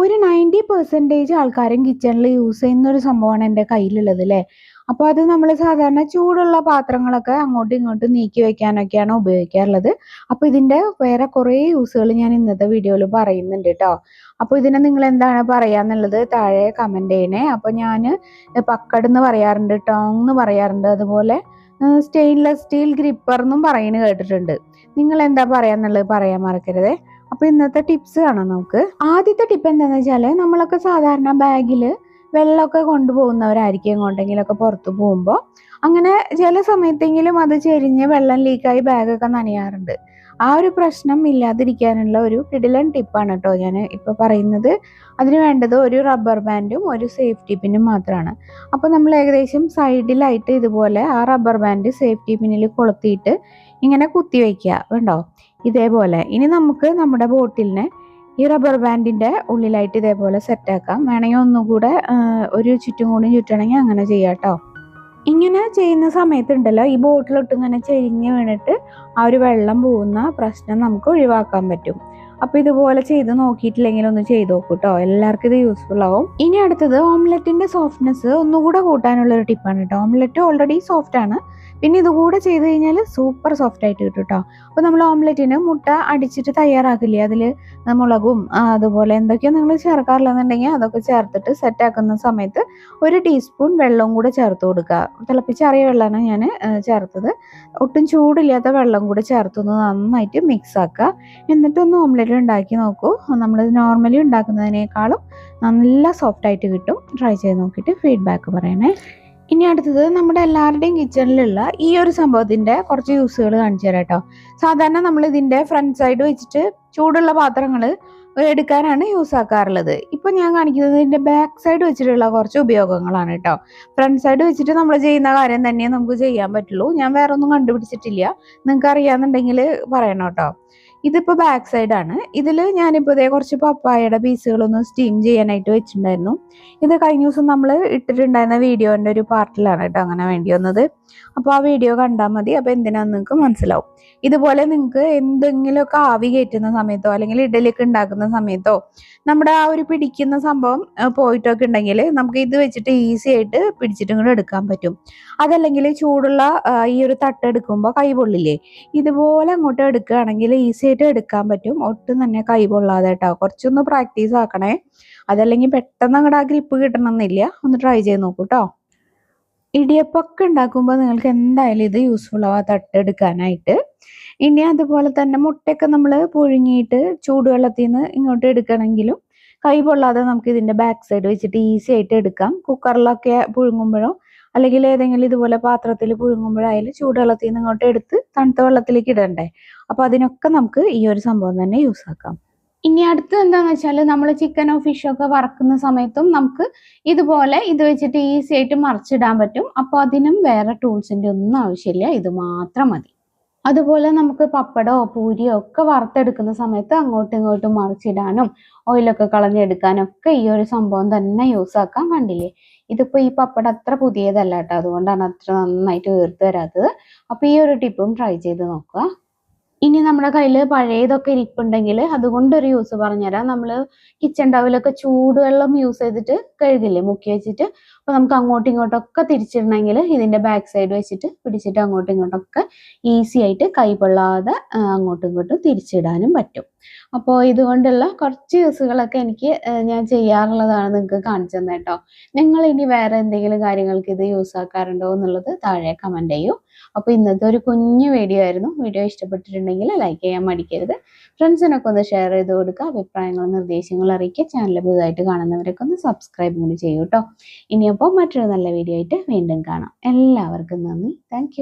ഒരു ninety percentage ആൾക്കാരും കിച്ചണിൽ യൂസ് ചെയ്യുന്ന ഒരു സംഭവമാണ് എന്റെ കയ്യിലുള്ളത് അല്ലേ അപ്പോൾ അത് നമ്മൾ സാധാരണ ചൂടുള്ള പാത്രങ്ങളൊക്കെ അങ്ങോട്ടും ഇങ്ങോട്ടും നീക്കി വെക്കാനൊക്കെയാണ് ഉപയോഗിക്കാറുള്ളത്. അപ്പോൾ ഇതിന്റെ വേറെ കുറേ യൂസുകൾ ഞാൻ ഇന്നത്തെ വീഡിയോയിൽ പറയുന്നുണ്ട് കേട്ടോ അപ്പോൾ ഇതിനെ നിങ്ങൾ എന്താണ് പറയാന്നുള്ളത് താഴെ കമന്റ് ചെയ്യണേ. അപ്പോൾ ഞാൻ പക്കട് എന്ന് പറയാറുണ്ട് ടോങ് എന്ന് പറയാറുണ്ട് അതുപോലെ സ്റ്റെയിൻലെസ് സ്റ്റീൽ ഗ്രിപ്പർ എന്നും പറയുന്നത് കേട്ടിട്ടുണ്ട്. നിങ്ങൾ എന്താ പറയാന്നുള്ളത് പറയാൻ മറക്കരുത്. അപ്പോൾ ഇന്നത്തെ ടിപ്സ് കാണാം നമുക്ക്. ആദ്യത്തെ ടിപ്പ് എന്താണെന്ന് വെച്ചാൽ നമ്മളൊക്കെ സാധാരണ ബാഗിൽ വെള്ളമൊക്കെ കൊണ്ടുപോകുന്നവരായിരിക്കും എങ്ങോട്ടെങ്കിലൊക്കെ പുറത്തു പോകുമ്പോൾ അങ്ങനെ ചില സമയത്തെങ്കിലും അത് ചെരിഞ്ഞ് വെള്ളം ലീക്കായി ബാഗൊക്കെ നനയാറുണ്ട്. ആ ഒരു പ്രശ്നം ഇല്ലാതിരിക്കാനുള്ള ഒരു കിടിലൻ ടിപ്പാണ് കേട്ടോ ഞാൻ ഇപ്പോൾ പറയുന്നത്. അതിന് വേണ്ടത് ഒരു റബ്ബർ ബാൻഡും ഒരു സേഫ്റ്റി പിന്നും മാത്രമാണ് അപ്പോൾ നമ്മൾ ഏകദേശം സൈഡിലായിട്ട് ഇതുപോലെ ആ റബ്ബർ ബാൻഡ് സേഫ്റ്റി പിന്നിൽ കൊളുത്തിയിട്ട് ഇങ്ങനെ കുത്തി വയ്ക്കുക. വേണ്ടോ ഇതേപോലെ. ഇനി നമുക്ക് നമ്മുടെ ബോട്ടിലിനെ ഈ റബ്ബർ ബാൻഡിന്റെ ഉള്ളിലായിട്ട് ഇതേപോലെ സെറ്റാക്കാം വേണമെങ്കിൽ ഒന്നുകൂടെ ഒരു ചുറ്റും കൂടി ചുറ്റണമെങ്കിൽ അങ്ങനെ ചെയ്യാം കേട്ടോ ഇങ്ങനെ ചെയ്യുന്ന സമയത്തുണ്ടല്ലോ ഈ ബോട്ടിലിട്ട് ഇങ്ങനെ ചെരിഞ്ഞ് വീണിട്ട് ആ ഒരു വെള്ളം പോകുന്ന പ്രശ്നം നമുക്ക് ഒഴിവാക്കാൻ പറ്റും. അപ്പോൾ ഇതുപോലെ ചെയ്ത് നോക്കിയിട്ടില്ലെങ്കിൽ ഒന്ന് ചെയ്ത് നോക്കൂ കേട്ടോ എല്ലാവർക്കും ഇത് യൂസ്ഫുൾ ആവും. ഇനി അടുത്തത് ഓംലെറ്റിന്റെ സോഫ്റ്റ്നെസ് ഒന്നുകൂടെ കൂട്ടാനുള്ള ഒരു ടിപ്പാണ് കേട്ടോ. ഓംലെറ്റ് ഓൾറെഡി സോഫ്റ്റ് ആണ്. പിന്നെ ഇതുകൂടെ ചെയ്ത് കഴിഞ്ഞാൽ സൂപ്പർ സോഫ്റ്റ് ആയിട്ട് കിട്ടും കേട്ടോ അപ്പോൾ നമ്മൾ ഓംലെറ്റിന് മുട്ട അടിച്ചിട്ട് തയ്യാറാക്കില്ലേ? അതിൽ മുളകും അതുപോലെ എന്തൊക്കെയോ നിങ്ങൾ ചേർക്കാറില്ലെന്നുണ്ടെങ്കിൽ അതൊക്കെ ചേർത്തിട്ട് സെറ്റ് ആക്കുന്ന സമയത്ത് ഒരു ടീസ്പൂൺ വെള്ളം കൂടെ ചേർത്ത് കൊടുക്കുക. തിളപ്പിച്ചാറിയ വെള്ളമാണ് ഞാൻ ചേർത്തത്. ഒട്ടും ചൂടില്ലാത്ത വെള്ളം കൂടെ ചേർത്തൊന്ന് നന്നായിട്ട് മിക്സ് ആക്കുക. എന്നിട്ടൊന്ന് ഓംലെറ്റ് ഉണ്ടാക്കി നോക്കൂ. നമ്മൾ നോർമലി ഉണ്ടാക്കുന്നതിനേക്കാളും നല്ല സോഫ്റ്റ് ആയിട്ട് കിട്ടും. ട്രൈ ചെയ്ത് നോക്കിയിട്ട് ഫീഡ്ബാക്ക് പറയണേ. ഇനി അടുത്തത് നമ്മുടെ എല്ലാവരുടെയും കിച്ചണിലുള്ള ഈ ഒരു സംഭവത്തിന്റെ കുറച്ച് യൂസുകൾ കാണിച്ചു തരാം കേട്ടോ. സാധാരണ നമ്മൾ ഇതിന്റെ ഫ്രണ്ട് സൈഡ് വെച്ചിട്ട് ചൂടുള്ള പാത്രങ്ങൾ എടുക്കാനാണ് യൂസ് ആക്കാറുള്ളത്. ഇപ്പൊ ഞാൻ കാണിക്കുന്നത് ഇതിന്റെ ബാക്ക് സൈഡ് വെച്ചിട്ടുള്ള കുറച്ച് ഉപയോഗങ്ങളാണ് കേട്ടോ. ഫ്രണ്ട് സൈഡ് വെച്ചിട്ട് നമ്മൾ ചെയ്യുന്ന കാര്യം തന്നെ നമുക്ക് ചെയ്യാൻ പറ്റുള്ളൂ. ഞാൻ വേറെ ഒന്നും കണ്ടുപിടിച്ചിട്ടില്ല. നിങ്ങൾക്ക് അറിയാന്നുണ്ടെങ്കിൽ പറയണം കേട്ടോ. ഇതിപ്പോൾ ബാക്ക് സൈഡ് സൈഡാണ് ഇതിൽ ഞാനിപ്പോൾ ഇതേ കുറച്ച് പപ്പായയുടെ പീസുകളൊന്ന് സ്റ്റീം ചെയ്യാനായിട്ട് വെച്ചിട്ടുണ്ടായിരുന്നു. ഇത് കഴിഞ്ഞ ദിവസം നമ്മൾ ഇട്ടിട്ടുണ്ടായിരുന്ന വീഡിയോന്റെ ഒരു പാർട്ടിലാണ് കേട്ടോ അങ്ങനെ വേണ്ടി വന്നത്. അപ്പോൾ ആ വീഡിയോ കണ്ടാൽ മതി. അപ്പോൾ എന്തിനാന്ന് നിങ്ങൾക്ക് മനസ്സിലാവും. ഇതുപോലെ നിങ്ങൾക്ക് എന്തെങ്കിലുമൊക്കെ ആവി കയറ്റുന്ന സമയത്തോ അല്ലെങ്കിൽ ഇഡലിയൊക്കെ ഉണ്ടാക്കുന്ന സമയത്തോ നമ്മുടെ ആ ഒരു പിടിക്കുന്ന സംഭവം പോയിട്ടൊക്കെ ഉണ്ടെങ്കിൽ നമുക്ക് ഇത് വെച്ചിട്ട് ഈസി ആയിട്ട് പിടിച്ചിട്ടും കൂടെ എടുക്കാൻ പറ്റും. അതല്ലെങ്കിൽ ചൂടുള്ള ഈ ഒരു തട്ട് എടുക്കുമ്പോൾ കൈ പൊള്ളില്ലേ? ഇതുപോലെ അങ്ങോട്ട് എടുക്കുകയാണെങ്കിൽ ഈസി ആയിട്ട് എടുക്കാൻ പറ്റും. ഒട്ടും തന്നെ കൈ പൊള്ളാതെ കേട്ടോ. കുറച്ചൊന്ന് പ്രാക്ടീസ് ആക്കണേ. അതല്ലെങ്കിൽ പെട്ടെന്ന് അങ്ങോട്ട് ആ ഗ്രിപ്പ് കിട്ടണമെന്നില്ല. ഒന്ന് ട്രൈ ചെയ്ത് നോക്കൂ കേട്ടോ ഇടിയപ്പൊക്കെ ഉണ്ടാക്കുമ്പോൾ നിങ്ങൾക്ക് എന്തായാലും ഇത് യൂസ്ഫുൾ ആവാ തട്ടെടുക്കാനായിട്ട് ഇനി അതുപോലെ തന്നെ മുട്ടയൊക്കെ നമ്മൾ പുഴുങ്ങിയിട്ട് ചൂടുവെള്ളത്തിൽ നിന്ന് ഇങ്ങോട്ട് എടുക്കണമെങ്കിലും കൈ പൊള്ളാതെ നമുക്ക് ഇതിന്റെ ബാക്ക് സൈഡ് വെച്ചിട്ട് ഈസി ആയിട്ട് എടുക്കാം. കുക്കറിലൊക്കെ പുഴുങ്ങുമ്പോഴോ അല്ലെങ്കിൽ ഏതെങ്കിലും ഇതുപോലെ പാത്രത്തിൽ പുഴുങ്ങുമ്പോഴായാലും ചൂടുവെള്ളത്തിൽ നിന്ന് ഇങ്ങോട്ട് എടുത്ത് തണുത്ത വെള്ളത്തിലേക്ക് ഇടണ്ടേ. അപ്പോൾ അതിനൊക്കെ നമുക്ക് ഈ ഒരു സംഭവം തന്നെ യൂസ് ആക്കാം. ഇനി അടുത്ത് എന്താന്ന് വെച്ചാൽ നമ്മൾ ചിക്കനോ ഫിഷോ ഒക്കെ വറക്കുന്ന സമയത്തും നമുക്ക് ഇതുപോലെ ഇത് വെച്ചിട്ട് ഈസി ആയിട്ട് മറിച്ചിടാൻ പറ്റും. അപ്പോൾ അതിനും വേറെ ടൂൾസിന്റെ ഒന്നും ആവശ്യമില്ല. ഇത് മാത്രം മതി. അതുപോലെ നമുക്ക് പപ്പടോ പൂരിയോ ഒക്കെ വറുത്തെടുക്കുന്ന സമയത്ത് അങ്ങോട്ടും ഇങ്ങോട്ടും മറിച്ചിടാനും ഓയിലൊക്കെ കളഞ്ഞെടുക്കാനും ഒക്കെ ഈ ഒരു സംഭവം തന്നെ യൂസ് ആക്കാൻ കണ്ടില്ലേ? ഇതിപ്പോ ഈ പപ്പടം അത്ര പുതിയതല്ല കേട്ടോ. അതുകൊണ്ടാണ് അത്ര നന്നായിട്ട് വീർത്ത് വരാത്തത്. അപ്പോൾ ഈ ഒരു ടിപ്പും ട്രൈ ചെയ്ത് നോക്കുക. ഇനി നമ്മുടെ കയ്യിൽ പഴയതൊക്കെ ഇരിപ്പുണ്ടെങ്കിൽ അതുകൊണ്ടൊരു യൂസ് പറഞ്ഞുതരാം. നമ്മൾ കിച്ചൺ ടവലൊക്കെ ചൂടുവെള്ളം യൂസ് ചെയ്തിട്ട് കഴുകില്ലേ മുക്കി വെച്ചിട്ട്. അപ്പോൾ നമുക്ക് അങ്ങോട്ടും ഇങ്ങോട്ടൊക്കെ തിരിച്ചിടണമെങ്കിൽ ഇതിന്റെ ബാക്ക് സൈഡ് വെച്ചിട്ട് പിടിച്ചിട്ട് അങ്ങോട്ടും ഇങ്ങോട്ടൊക്കെ ഈസി ആയിട്ട് കൈപൊള്ളാതെ അങ്ങോട്ടും ഇങ്ങോട്ടും തിരിച്ചിടാനും പറ്റും. അപ്പോൾ ഇതുകൊണ്ടുള്ള കുറച്ച് യൂസുകളൊക്കെ എനിക്ക് ഞാൻ ചെയ്യാറുള്ളതാണ് നിങ്ങൾക്ക് കാണിച്ചു തന്നെ കേട്ടോ നിങ്ങൾ ഇനി വേറെ എന്തെങ്കിലും കാര്യങ്ങൾക്ക് ഇത് യൂസ് ആക്കാറുണ്ടോ എന്നുള്ളത് താഴെ കമന്റ് ചെയ്യൂ. അപ്പോൾ ഇന്നത്തെ ഒരു കുഞ്ഞു വീഡിയോ ആയിരുന്നു. വീഡിയോ ഇഷ്ടപ്പെട്ടിട്ടുണ്ടെങ്കിൽ ലൈക്ക് ചെയ്യാൻ മടിക്കരുത്. ഫ്രണ്ട്സിനൊക്കെ ഒന്ന് ഷെയർ ചെയ്ത് കൊടുക്കുക. അഭിപ്രായങ്ങളും നിർദ്ദേശങ്ങളും അറിയിക്കുക. ചാനൽ പുതുതായിട്ട് കാണുന്നവരൊക്കെ ഒന്ന് സബ്സ്ക്രൈബ് കൂടി ചെയ്യൂ കേട്ടോ ഇനിയപ്പോൾ മറ്റൊരു നല്ല വീഡിയോ ആയിട്ട് വീണ്ടും കാണാം. എല്ലാവർക്കും നന്ദി. താങ്ക്